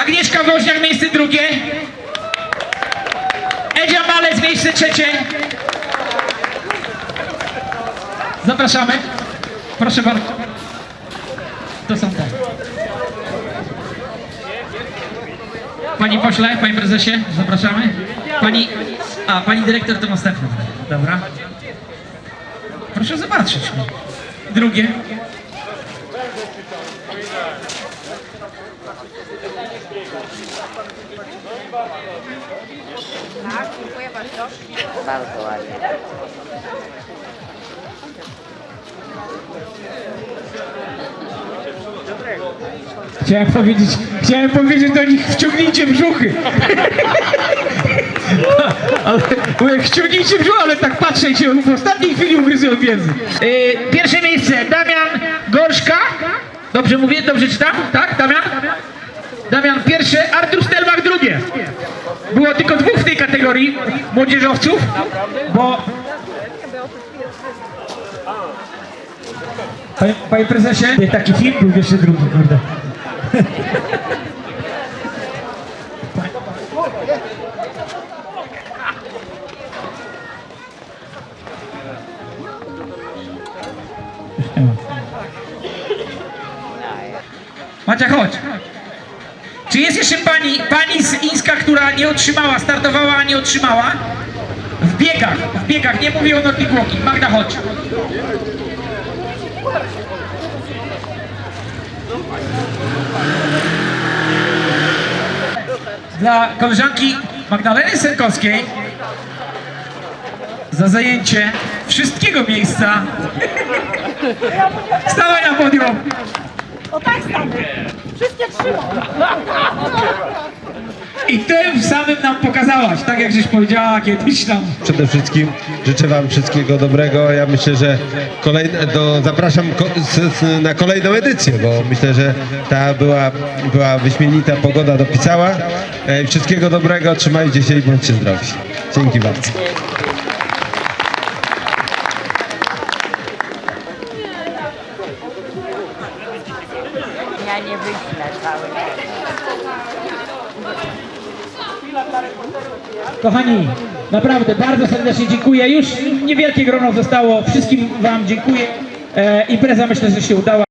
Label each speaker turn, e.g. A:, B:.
A: Agnieszka Woźniak, miejsce drugie. Edzia Malec, miejsce trzecie. Zapraszamy. Proszę bardzo. To są te. Panie pośle, panie prezesie, zapraszamy. Pani, a pani dyrektor to następna. Dobra. Proszę zobaczyć. Drugie.
B: Tak, dziękuję bardzo.
C: Bardzo ładnie.
A: Chciałem powiedzieć, chciałem powiedzieć do nich wciągnijcie brzuchy. ale mówię, wciągnijcie brzuchy, ale tak patrzę i się w ostatniej chwili ugryzłem w język. Yy, pierwsze miejsce Damian Gorszka. Dobrze mówię, dobrze czytam? Tak, Damian? Damian pierwsze, Artur Stelmach drugie. Było tylko dwóch w tej kategorii młodzieżowców, bo... Panie, panie prezesie, taki film był jeszcze drugi, kurde. Macia, chodź. Czy jest jeszcze pani, pani z Ińska, która nie otrzymała, startowała, a nie otrzymała? W biegach, w biegach, nie mówię o Nordic Walking. Magda, chodź. Dla koleżanki Magdaleny Senkowskiej za zajęcie wszystkiego miejsca. Stawaj na podium.
B: O tak stanę. Wszystkie trzymam.
A: I tym samym nam pokazałaś, tak jak żeś powiedziała kiedyś tam.
D: Przede wszystkim życzę Wam wszystkiego dobrego. Ja myślę, że kolejne, do, zapraszam ko, s, s, na kolejną edycję, bo myślę, że ta była, była wyśmienita pogoda dopisała. E, wszystkiego dobrego, trzymajcie się i bądźcie zdrowi. Dzięki bardzo.
C: Nie wyślę całej.
A: Kochani, naprawdę bardzo serdecznie dziękuję. Już niewielkie grono zostało. Wszystkim Wam dziękuję. E, impreza myślę, że się udała.